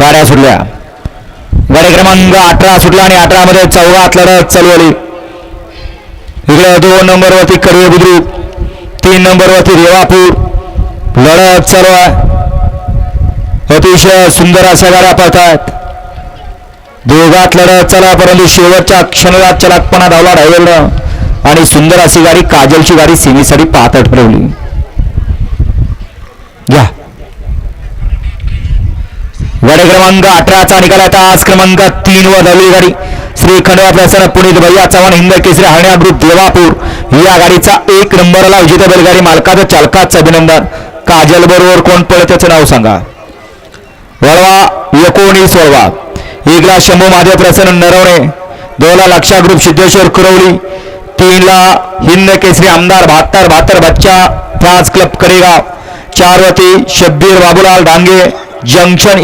गाड्या सुटल्या. गाडी क्रमांक अठरा सुटला आणि अठरा मध्ये चौघात लढत आली इकडे दोन नंबरवरती कडवे बुद्रुक तीन नंबरवरती रेवापूर. लढत चालू आहे. अतिशय सुंदर अशा गाड्या पळतात दोघात लढत चला परंतु शेवटच्या क्षणाला चलाकपणा धावला राहिलेला आणि सुंदर अशी गाडी काजलची गाडी सेमीसाठी पाहत ठरवली. घ्या. गाडी क्रमांक अठराचा निकाल आता आज क्रमांक तीन वर धावली गाडी श्री खंडवा प्रसन्न पुनीत भैया चव्हाण हिंद केसरी हरण्या ग्रुप देवापूर. या गाडीचा एक नंबरला विजेता बैलगाडी मालकाचं चालकाचं अभिनंदन. काजल बरोबर कोण पडे त्याचं नाव सांगा. वळवा एकोणीस वळवा. एकला शंभू महादेव प्रसन्न नरवणे. दोनला लक्षा ग्रुप सिद्धेश्वर कुरवली. तीनला हिंद केसरी आमदार बहात्तर बहात्तर बच्चा फ्रान्स क्लब करेगाव चारवती शब्बीर बाबूलाल डांगे जंक्शन